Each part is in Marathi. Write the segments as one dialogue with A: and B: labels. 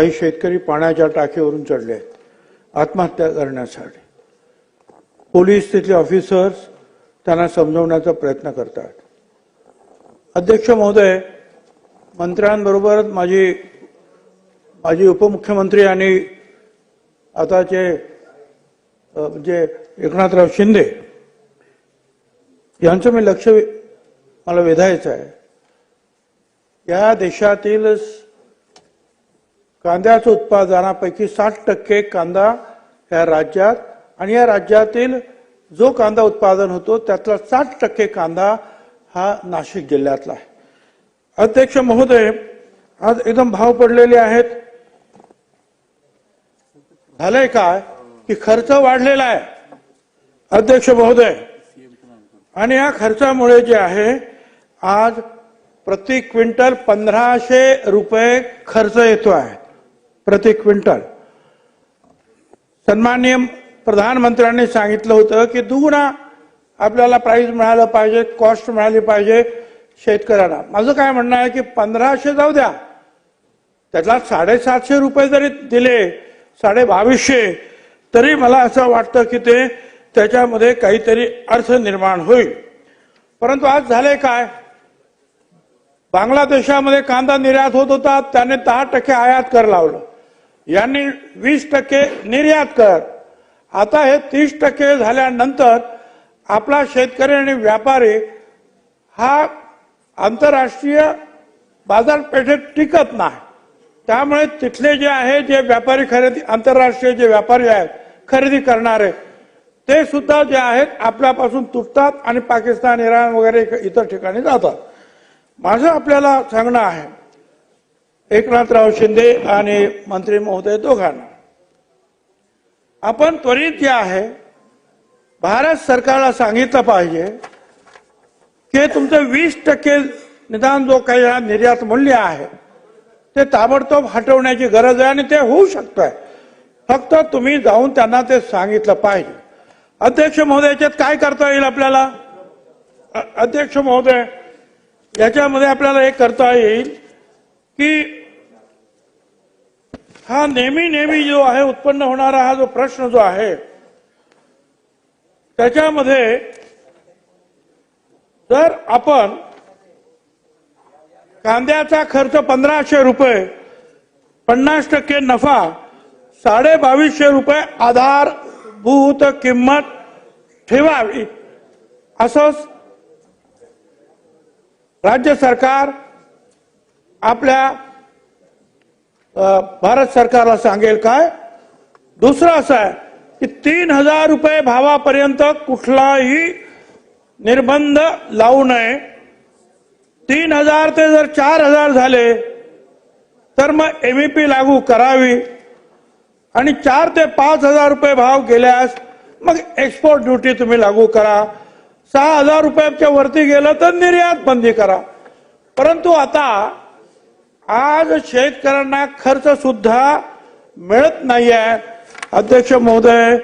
A: काही शेतकरी पाण्याच्या टाकीवरून चढले आहेत. आत्महत्या करण्यासाठी. पोलीस तिथले ऑफिसर्स त्यांना समजवण्याचा प्रयत्न करतात. अध्यक्ष महोदय मंत्र्यांबरोबर माझी माझी उपमुख्यमंत्री आणि आताचे म्हणजे एकनाथराव शिंदे यांचं मी लक्ष मला वेधायचं आहे. या देशातील कांद्याच्या उत्पादनापैकी साठ टक्के कांदा या राज्यात आणि या राज्यातील जो कांदा उत्पादन होतो त्यातला साठ टक्के कांदा हा नाशिक जिल्ह्यातला आहे. अध्यक्ष महोदय आज एकदम भाव पडलेले आहेत. झालंय काय? की खर्च वाढलेला आहे. अध्यक्ष महोदय आणि या खर्चामुळे जे आहे आज प्रति क्विंटल पंधराशे रुपये खर्च येतो आहे प्रति क्विंटल. सन्माननीय प्रधानमंत्र्यांनी सांगितलं होतं की दुगुणा आपल्याला प्राईज मिळालं पाहिजे कॉस्ट मिळाली पाहिजे शेतकऱ्यांना. माझं काय म्हणणं आहे की पंधराशे जाऊ द्या. त्यातला साडेसातशे रुपये जरी दिले साडे बावीसशे तरी मला असं वाटतं की ते त्याच्यामध्ये काहीतरी अर्थ निर्माण होईल. परंतु आज झाले काय? बांगलादेशामध्ये कांदा निर्यात होत होता त्याने दहा टक्के आयात कर लावलं. यांनी वीस टक्के निर्यात कर. आता हे तीस टक्के झाल्यानंतर आपला शेतकरी आणि व्यापारी हा आंतरराष्ट्रीय बाजारपेठेत टिकत नाही. त्यामुळे तिथले जे आहे जे व्यापारी खरेदी आंतरराष्ट्रीय जे व्यापारी आहेत खरेदी करणारे ते सुद्धा जे आहेत आपल्यापासून तुटतात आणि पाकिस्तान इराण वगैरे इतर ठिकाणी जातात. माझं आपल्याला सांगणं आहे एकनाथराव शिंदे आणि मंत्री महोदय दोघांना. आपण त्वरित जे आहे भारत सरकारला सांगितलं पाहिजे की तुमचं वीस टक्के निदान जो काही निर्यात मूल्य आहे ते ताबडतोब हटवण्याची गरज आहे आणि ते होऊ शकतंय. फक्त तुम्ही जाऊन त्यांना ते सांगितलं पाहिजे. अध्यक्ष महोदय याच्यात काय करता येईल आपल्याला? अध्यक्ष महोदय याच्यामध्ये आपल्याला एक करता येईल की हा नेहमी नेहमी जो आहे उत्पन्न होणारा हा जो प्रश्न जो आहे त्याच्यामध्ये जर आपण कांद्याचा खर्च पंधराशे रुपये पन्नास टक्के नफा साडे बावीसशे रुपये आधारभूत किंमत ठेवावी असं राज्य सरकार आपल्या भारत सरकारला सांगेल काय? दुसरं असं आहे की तीन हजार रुपये भावापर्यंत कुठलाही निर्बंध लावू नये. तीन हजार ते जर चार हजार झाले तर मग एमईपी लागू करावी. आणि चार ते पाच हजार रुपये भाव गेल्यास मग एक्सपोर्ट ड्युटी तुम्ही लागू करा. सहा हजार रुपयाच्या वरती गेलं तर निर्यात बंदी करा. परंतु आता आज शेतकऱ्यांना खर्च सुद्धा मिळत नाही आहे अध्यक्ष महोदय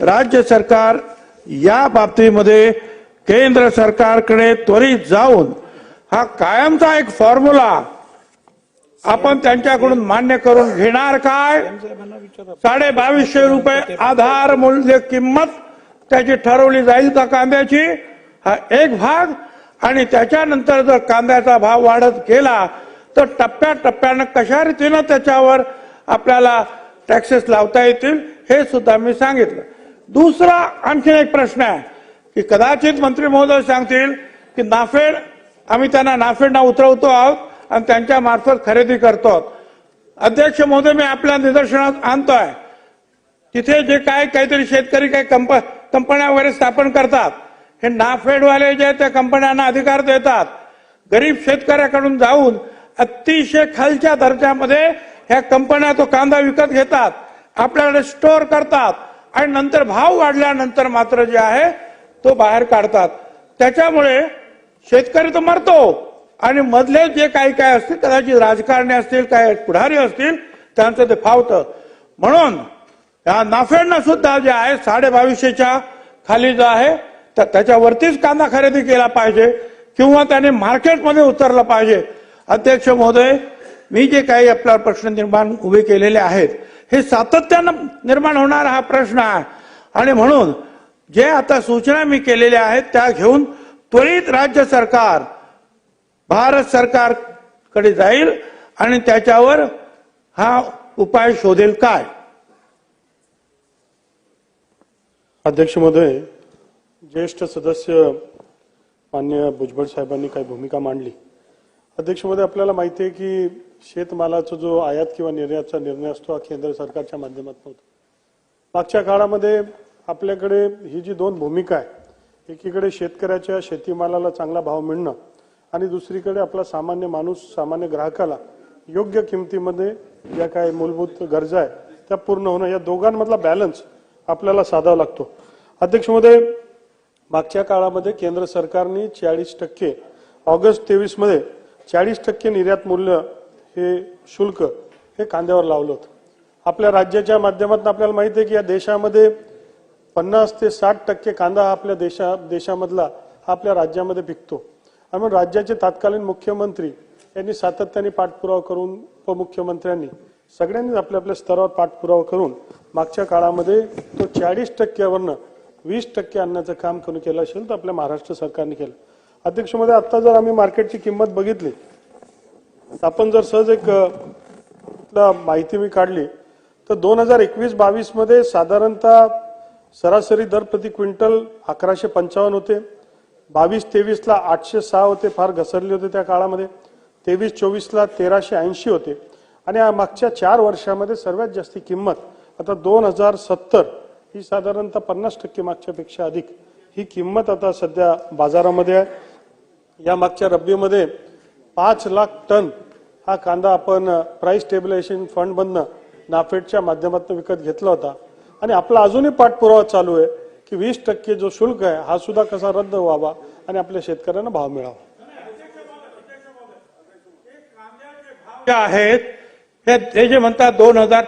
A: राज्य सरकार या बाबतीमध्ये केंद्र सरकारकडे त्वरित जाऊन हा कायमचा एक फॉर्म्युला आपण त्यांच्याकडून मान्य करून घेणार काय? साडे बावीसशे रुपये आधार मूल्य किंमत त्याची ठरवली जाईल का कांद्याची? हा एक भाग. आणि त्याच्यानंतर जर कांद्याचा भाव वाढत गेला तर टप्प्या टप्प्यानं कशा रीतीनं त्याच्यावर आपल्याला टॅक्सेस लावता येतील हे सुद्धा मी सांगितलं. दुसरा आणखी एक प्रश्न आहे की कदाचित मंत्री महोदय सांगतील की नाफेड आम्ही त्यांना नाफेडना उतरवतो आहोत आणि त्यांच्या मार्फत खरेदी करतो आहोत. अध्यक्ष महोदय मी आपल्या निदर्शनात आणतोय. तिथे जे काय काहीतरी शेतकरी काही कंप कंपन्या वगैरे स्थापन करतात. हे नाफेडवाले जे त्या कंपन्यांना अधिकार देतात. गरीब शेतकऱ्याकडून जाऊन अतिशय खालच्या दर्जामध्ये ह्या कंपन्या तो कांदा विकत घेतात आपल्याकडे स्टोअर करतात आणि नंतर भाव वाढल्यानंतर मात्र जे आहे तो बाहेर काढतात. त्याच्यामुळे शेतकरी तर मरतो आणि मधले जे काही काय असतील कदाचित राजकारणी असतील काय पुढारी असतील त्यांचं ते फावतं. म्हणून या नाफेडनं सुद्धा जे आहे साडे बावीसशेच्या खाली जो आहे तर त्याच्यावरतीच कांदा खरेदी केला पाहिजे किंवा त्याने मार्केटमध्ये उतरलं पाहिजे. अध्यक्ष महोदय मी जे काही आपला प्रश्न निर्माण उभे केलेले आहेत हे सातत्यानं निर्माण होणारा हा प्रश्न आहे. आणि म्हणून जे आता सूचना मी केलेल्या आहेत त्या घेऊन त्वरित राज्य सरकार भारत सरकारकडे जाईल आणि त्याच्यावर हा उपाय शोधेल काय?
B: अध्यक्ष महोदय ज्येष्ठ सदस्य मान्य भुजबळ साहेबांनी काही भूमिका मांडली. अध्यक्ष महोदय आपल्याला माहिती आहे की शेतमालाचा जो आयात किंवा निर्यातचा निर्णय असतो हा केंद्र सरकारच्या माध्यमातून होतो. मागच्या काळामध्ये आपल्याकडे ही जी दोन भूमिका आहे एकीकडे शेतकऱ्याच्या शेतीमालाला चांगला भाव मिळणं आणि दुसरीकडे आपला सामान्य माणूस सामान्य ग्राहकाला योग्य किमतीमध्ये ज्या काही मूलभूत गरजा आहे त्या पूर्ण होणं या दोघांमधला बॅलन्स आपल्याला साधावा लागतो. अध्यक्ष महोदय मागच्या काळामध्ये केंद्र सरकारने चाळीस टक्के ऑगस्ट तेवीसमध्ये चाळीस टक्के निर्यात मूल्य हे शुल्क हे कांद्यावर लावलं होतं. आपल्या राज्याच्या माध्यमातून आपल्याला माहिती आहे की या देशामध्ये पन्नास ते साठ टक्के कांदा हा आपल्या देशा देशामधला हा आपल्या राज्यामध्ये पिकतो. आणि मग राज्याचे तत्कालीन मुख्यमंत्री यांनी सातत्याने पाठपुरावा करून उपमुख्यमंत्र्यांनी सगळ्यांनीच आपल्या आपल्या स्तरावर पाठपुरावा करून मागच्या काळामध्ये तो चाळीस टक्क्यावरनं वीस टक्के आणण्याचं काम करून केलं असेल तर आपल्या महाराष्ट्र सरकारने केलं. अध्यक्षमध्ये आता जर आम्ही मार्केटची किंमत बघितली आपण जर सहज एक माहिती मी काढली तर दोन हजार एकवीस बावीसमध्ये साधारणतः सरासरी दर प्रति क्विंटल अकराशे पंचावन्न होते. बावीस तेवीसला आठशे सहा होते फार घसरले होते त्या काळामध्ये. तेवीस चोवीसला तेराशे ऐंशी होते. आणि मागच्या चार वर्षामध्ये सर्वात जास्ती किंमत आता दोन हजार सत्तर ही साधारणतः पन्नास टक्के मागच्यापेक्षा अधिक. ही किंमत आता सध्या बाजारामध्ये आहे. या मागच्या रब्बीमध्ये पाच लाख टन हा कांदा आपण प्राईस स्टेबिलायझेशन फंडमधनं नाफेडच्या माध्यमातून विकत घेतला होता. आणि आपला अजूनही पाठपुरावा चालू आहे की वीस टक्के जो शुल्क आहे हा सुद्धा कसा रद्द व्हावा आणि आपल्या शेतकऱ्यांना भाव मिळावा.
A: जे आहेत हे जे म्हणतात दोन हजार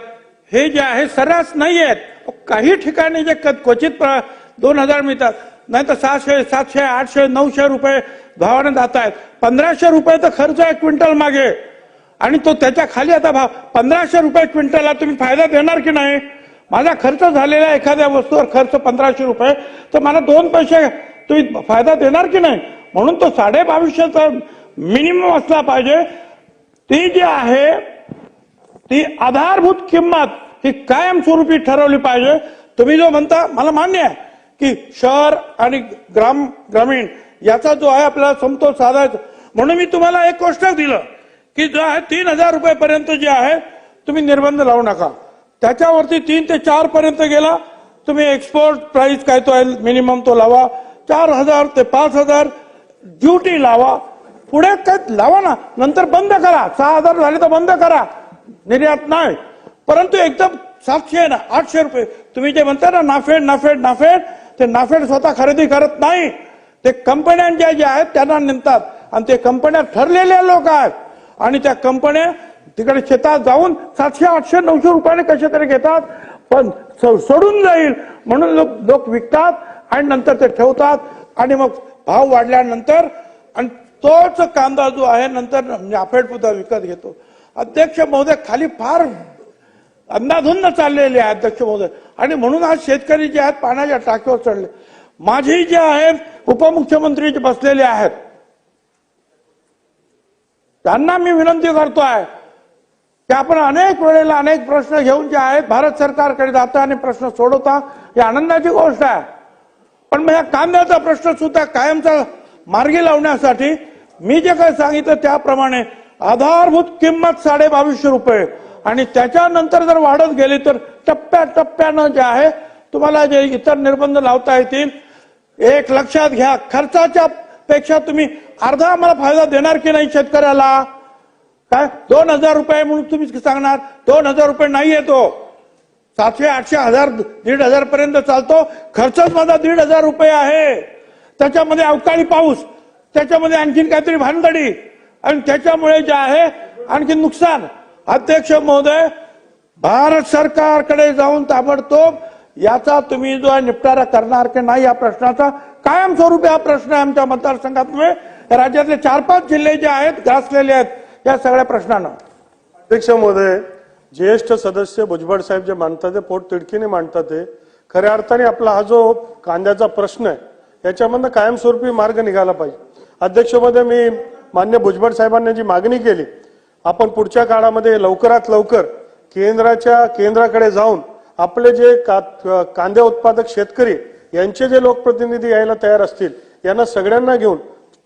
A: हे जे आहे सर्रास नाही आहेत काही ठिकाणी जे क्वचित प्र- दोन हजार मिळतात. नाही तर सहाशे सातशे आठशे नऊशे रुपये भावाने जात आहेत पंधराशे रुपये तर खर्च आहे क्विंटल मागे. आणि तो त्याच्याखाली आता भाव पंधराशे रुपये क्विंटलला तुम्ही फायदा देणार की नाही? माझा खर्च झालेला एखाद्या वस्तूवर खर्च पंधराशे रुपये तर मला दोन पैसे तुम्ही फायदा देणार की नाही? म्हणून तो साडे बावीसशेचा मिनिमम असला पाहिजे. ती जी आहे ती आधारभूत किंमत ही कायमस्वरूपी ठरवली पाहिजे. तुम्ही जो म्हणता मला मान्य आहे. की शहर आणि ग्राम ग्रामीण याचा जो आहे आपल्याला समतोल साधायचा. म्हणून मी तुम्हाला एक गोष्ट दिलं की जो आहे तीन हजार रुपयेपर्यंत जे आहे तुम्ही निर्बंध लावू नका. त्याच्यावरती तीन ते चार पर्यंत गेला तुम्ही एक्सपोर्ट प्राइस काय तो आहे मिनिमम तो लावा. चार हजार ते पाच हजार ड्युटी लावा. पुढे काय लावा ना नंतर बंद करा. सहा हजार झाले तर बंद करा. निर्यात नाही. परंतु एकदम सातशे ना आठशे रुपये तुम्ही जे म्हणता ना नाफेड नाफेड नाफेड ते नाफेड स्वतः खरेदी करत नाही. ते कंपन्यांच्या ज्या आहेत त्यांना नेमतात. आणि ते कंपन्या ठरलेल्या लोक आहेत. आणि त्या कंपन्या तिकडे शेतात जाऊन सातशे आठशे नऊशे रुपयाने कसे तरी घेतात पण सोडून जाईल. म्हणून लोक लोक विकतात आणि नंतर ते ठेवतात. आणि मग भाव वाढल्यानंतर आणि तोच कांदा जो आहे नंतर नाफेड सुद्धा विकत घेतो. अध्यक्ष महोदय खाली फार अंदाधुंद चाललेले आहेत अध्यक्ष महोदय आणि म्हणून आज शेतकरी जे आहेत पाण्याच्या टाकीवर चढले. माझी जे आहेत उपमुख्यमंत्री जे बसलेले आहेत. त्यांना मी विनंती करतो आहे की आपण अनेक वेळेला अनेक प्रश्न घेऊन जे आहेत भारत सरकारकडे जाता आणि प्रश्न सोडवता. ही आनंदाची गोष्ट आहे. पण मग या कांद्याचा प्रश्न सुद्धा कायमचा मार्गी लावण्यासाठी मी जे काही सांगितलं त्याप्रमाणे आधारभूत किंमत साडे बावीसशे रुपये आणि त्याच्यानंतर जर वाढत गेली तर टप्प्या टप्प्यानं जे आहे तुम्हाला जे इतर निर्बंध लावता येतील एक लक्षात घ्या खर्चाच्या पेक्षा तुम्ही अर्धा आम्हाला फायदा देणार की नाही शेतकऱ्याला? काय? दोन हजार रुपये म्हणून तुम्ही सांगणार दोन हजार रुपये नाही येतो सातशे आठशे हजार दीड हजार पर्यंत चालतो. खर्चच माझा दीड हजार रुपये आहे. त्याच्यामध्ये अवकाळी पाऊस त्याच्यामध्ये आणखीन काहीतरी भानगडी. आणि त्याच्यामुळे जे आहे आणखी नुकसान. अध्यक्ष महोदय भारत सरकारकडे जाऊन ताबडतोब याचा तुम्ही जो निपटारा करणार की नाही या प्रश्नाचा कायमस्वरूपी हा प्रश्न आहे आमच्या मतदारसंघात राज्यातले चार पाच जिल्हे जे आहेत ग्रासलेले आहेत या सगळ्या प्रश्नानं.
B: अध्यक्ष महोदय ज्येष्ठ सदस्य भुजबळ साहेब जे मांडतात ते पोट तिडकीने मांडतात ते खऱ्या अर्थाने आपला हा जो कांद्याचा प्रश्न आहे याच्यामधनं कायमस्वरूपी मार्ग निघाला पाहिजे. अध्यक्ष महोदय मी मान्य भुजबळ साहेबांनी जी मागणी केली आपण पुढच्या काळामध्ये लवकरात लवकर केंद्राच्या केंद्राकडे जाऊन आपले जे का- कांदे उत्पादक शेतकरी यांचे जे लोकप्रतिनिधी यायला तयार असतील यांना सगळ्यांना घेऊन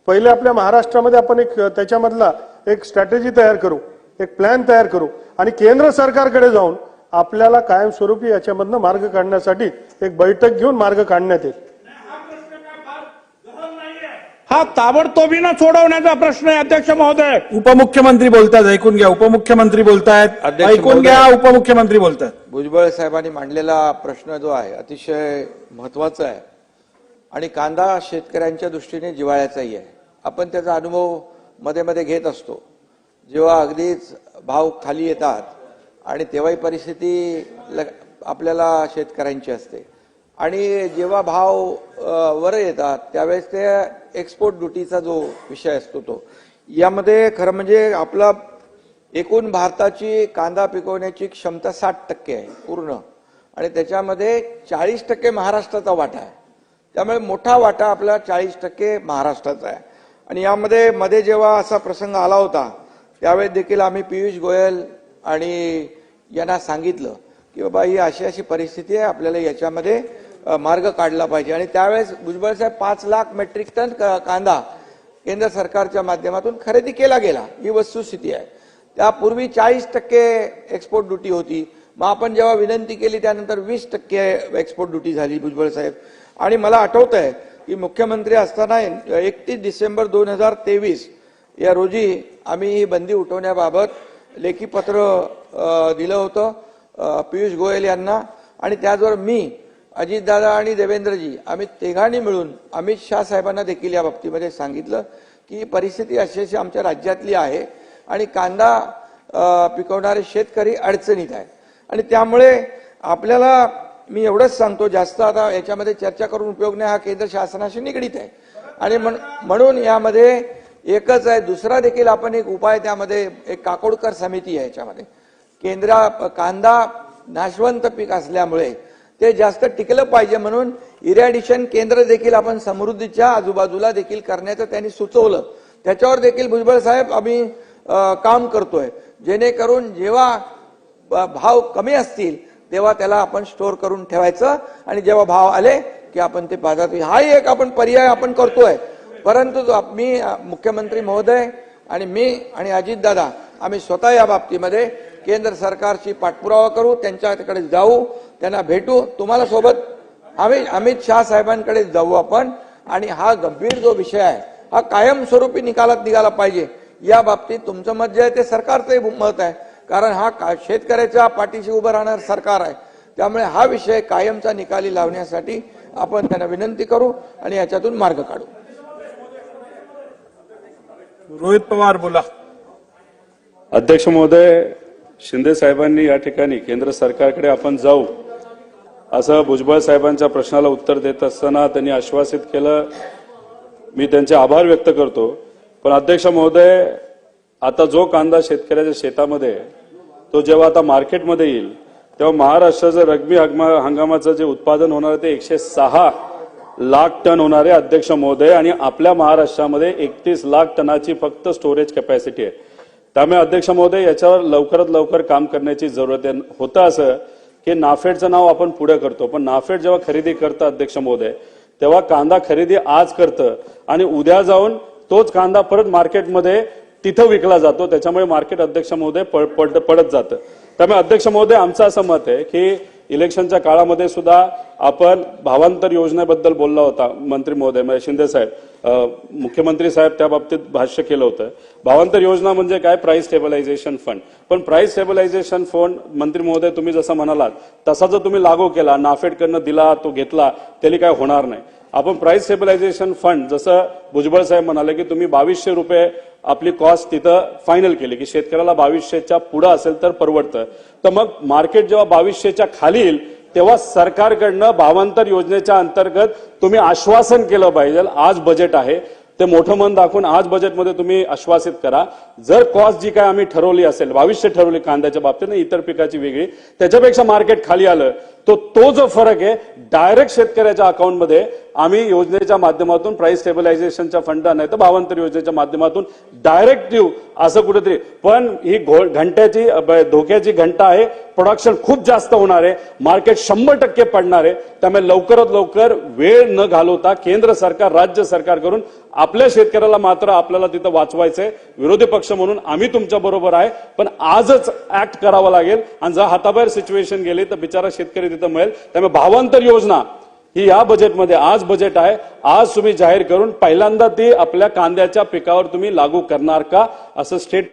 B: पहिले आपल्या महाराष्ट्रामध्ये आपण एक त्याच्यामधला एक स्ट्रॅटेजी तयार करू एक प्लॅन तयार करू आणि केंद्र सरकारकडे जाऊन आपल्याला कायमस्वरूपी याच्यामधनं मार्ग काढण्यासाठी एक बैठक घेऊन मार्ग काढण्यात येईल.
A: हा ताबडतोबीनं सोडवण्याचा प्रश्न आहे अध्यक्ष महोदय.
C: उपमुख्यमंत्री बोलतात ऐकून घ्या. उपमुख्यमंत्री बोलतायत
D: अध्यक्ष
C: ऐकून घ्या
D: महोदय.
C: उपमुख्यमंत्री बोलतात
D: भुजबळ साहेबांनी मांडलेला प्रश्न जो आहे अतिशय महत्त्वाचा आहे. आणि कांदा शेतकऱ्यांच्या दृष्टीने जिव्हाळ्याचाही आहे. आपण त्याचा अनुभवमध्ये मध्ये घेत असतो. जेव्हा अगदीच भाव खाली येतात आणि तेव्हाही परिस्थिती ल- आपल्याला शेतकऱ्यांची असते. आणि जेव्हा भाव अ, वर येतात त्यावेळेस ते एक्सपोर्ट ड्युटीचा जो विषय असतो तो. यामध्ये खरं म्हणजे आपला एकूण भारताची कांदा पिकवण्याची क्षमता साठ टक्के आहे पूर्ण. आणि त्याच्यामध्ये चाळीस टक्के महाराष्ट्राचा वाटा आहे. त्यामुळे मोठा वाटा आपला चाळीस टक्के महाराष्ट्राचा आहे. आणि यामध्ये मध्ये जेव्हा असा प्रसंग आला होता त्यावेळेस देखील आम्ही पियुष गोयल आणि यांना सांगितलं की बाबा ही अशी अशी परिस्थिती आहे आपल्याला याच्यामध्ये मार्ग काढला पाहिजे. आणि त्यावेळेस भुजबळ साहेब पाच लाख मेट्रिक टन कांदा केंद्र सरकारच्या माध्यमातून खरेदी केला गेला. ही वस्तुस्थिती आहे. त्यापूर्वी चाळीस टक्के एक्सपोर्ट ड्युटी होती. मग आपण जेव्हा विनंती केली त्यानंतर वीस टक्के एक्सपोर्ट ड्युटी झाली भुजबळ साहेब. आणि मला आठवत आहे की मुख्यमंत्री असताना एकतीस डिसेंबर दोन हजार तेवीस या रोजी आम्ही ही बंदी उठवण्याबाबत लेखी पत्र दिलं होतं पियुष गोयल यांना. आणि त्याचबरोबर मी अजितदादा आणि देवेंद्रजी आम्ही तिघांनी मिळून अमित शहा साहेबांना देखील या बाबतीमध्ये सांगितलं की परिस्थिती अशी अशी आमच्या राज्यातली आहे आणि कांदा पिकवणारे शेतकरी अडचणीत आहे आणि त्यामुळे आपल्याला मी एवढंच सांगतो जास्त आता याच्यामध्ये चर्चा करून उपयोग नाही हा केंद्र शासनाशी निगडीत आहे. आणि म्हण- म्हणून यामध्ये एकच आहे दुसरा देखील आपण एक उपाय त्यामध्ये एक काकोडकर समिती आहे याच्यामध्ये. केंद्रा कांदा नाशवंत पीक असल्यामुळे ते जास्त टिकलं पाहिजे म्हणून इरॅडिशन केंद्र देखील आपण समृद्धीच्या आजूबाजूला देखील करण्याचं त्यांनी सुचवलं. त्याच्यावर देखील भुजबळ साहेब आम्ही काम करतोय. जेणेकरून जेव्हा भाव कमी असतील तेव्हा त्याला आपण स्टोअर करून ठेवायचं आणि जेव्हा भाव आले की आपण ते बाजारात हाही एक आपण पर्याय आपण करतोय. परंतु जो मी मुख्यमंत्री महोदय आणि मी आणि अजितदादा आम्ही स्वतः या बाबतीमध्ये केंद्र सरकारची पाठपुरावा करू त्यांच्याकडे जाऊ त्यांना भेटू. तुम्हाला सोबत आम्ही अमित शहा साहेबांकडे जाऊ आपण. आणि हा गंभीर जो विषय आहे हा कायमस्वरूपी निकालात निघाला पाहिजे. या बाबतीत तुमचं मत जे आहे ते सरकारचंही मत आहे. कारण हा का- शेतकऱ्याच्या पाठीशी उभं राहणार सरकार आहे. त्यामुळे हा विषय कायमचा निकाली लावण्यासाठी आपण त्यांना विनंती करू आणि याच्यातून मार्ग काढू.
C: रोहित पवार बोला.
E: अध्यक्ष महोदय शिंदे साहेबांनी या ठिकाणी केंद्र सरकारकडे आपण जाऊ असं भुजबळ साहेबांच्या प्रश्नाला उत्तर देत असताना त्यांनी आश्वासित केलं. मी त्यांचे आभार व्यक्त करतो. पण अध्यक्ष महोदय आता जो कांदा शेतकऱ्याच्या शेतामध्ये आहे, तो जेव्हा आता मार्केटमध्ये येईल तेव्हा महाराष्ट्राचं रग्बी हंगामाचं जे उत्पादन होणार आहे ते एकशे सहा लाख टन होणार आहे अध्यक्ष महोदय आणि आपल्या महाराष्ट्रामध्ये एकतीस लाख टनाची फक्त स्टोरेज कॅपॅसिटी आहे. त्यामुळे अध्यक्ष महोदय याच्यावर लवकरात लवकर काम करण्याची जरूरत आहे. होतं असं की नाफेडचं नाव आपण पुढे करतो. पण नाफेड जेव्हा खरेदी करतं अध्यक्ष महोदय तेव्हा कांदा खरेदी आज करतं आणि उद्या जाऊन तोच कांदा परत मार्केटमध्ये तिथं विकला जातो. त्याच्यामुळे मार्केट अध्यक्ष महोदय पडत जातं. त्यामुळे अध्यक्ष महोदय आमचं असं मत आहे की इलेक्शनच्या काळामध्ये सुद्धा आपण भावांतर योजनेबद्दल बोलला होता मंत्री महोदय म्हणजे शिंदे साहेब. मुख्यमंत्री साहेब त्या बाबतीत भाष्य केलं होतं. भावांतर योजना म्हणजे काय? प्राइस स्टेबलायझेशन फंड पण प्राइस स्टेबलायझेशन फंड मंत्री महोदय तुम्ही जसं म्हणालात तसा जर तुम्ही लागू केला नाफेडकडनं दिला तो घेतला त्याने काय होणार नाही. आपण प्राइस स्टेबलायझेशन फंड जसं भुजबळ साहेब म्हणाले की तुम्ही बावीसशे रुपये आपली कॉस्ट तिथं फायनल केली की शेतकऱ्याला बावीसशेच्या पुढं असेल तर परवडतं. तर मग मार्केट जेव्हा बावीसशेच्या खाली येईल तेव्हा सरकारकडनं भावांतर योजनेच्या अंतर्गत तुम्ही आश्वासन केलं पाहिजे. आज बजेट आहे. ते मोठं मन दाखवून आज बजेटमध्ये तुम्ही आश्वासित करा. जर कॉस्ट जी काय आम्ही ठरवली असेल भविष्य ठरवली कांद्याच्या बाबतीत आणि इतर पिकाची वेगळी त्याच्यापेक्षा मार्केट खाली आलं तो तो जो फरक आहे डायरेक्ट शेतकऱ्याच्या अकाउंटमध्ये आम्ही योजनेच्या माध्यमातून प्राइस स्टेबलायझेशनच्या फंड नाही तर भावांतर योजनेच्या माध्यमातून डायरेक्ट देऊ असं कुठेतरी. पण ही घो- घंट्याची धोक्याची घंटा आहे प्रोडक्शन खूप जास्त होणार आहे मार्केट शंभर टक्के पडणार आहे त्यामुळे लवकरात लवकर वेळ न घालवता केंद्र सरकार राज्य सरकार करून आपल्या शेतकऱ्याला मात्र आपल्याला तिथं वाचवायचंय. विरोधी पक्ष म्हणून आम्ही तुमच्या बरोबर आहे. पण आजच ऍक्ट करावं लागेल. आणि जर हाताबाहेर सिच्युएशन गेली तर बिचारा शेतकरी तिथं मिळेल. त्यामुळे भावांतर योजना ही या बजेटमध्ये आज बजेट आहे. आज तुम्ही जाहीर करून पहिल्यांदा ती आपल्या कांद्याच्या पिकावर तुम्ही लागू करणार का? असं स्टेट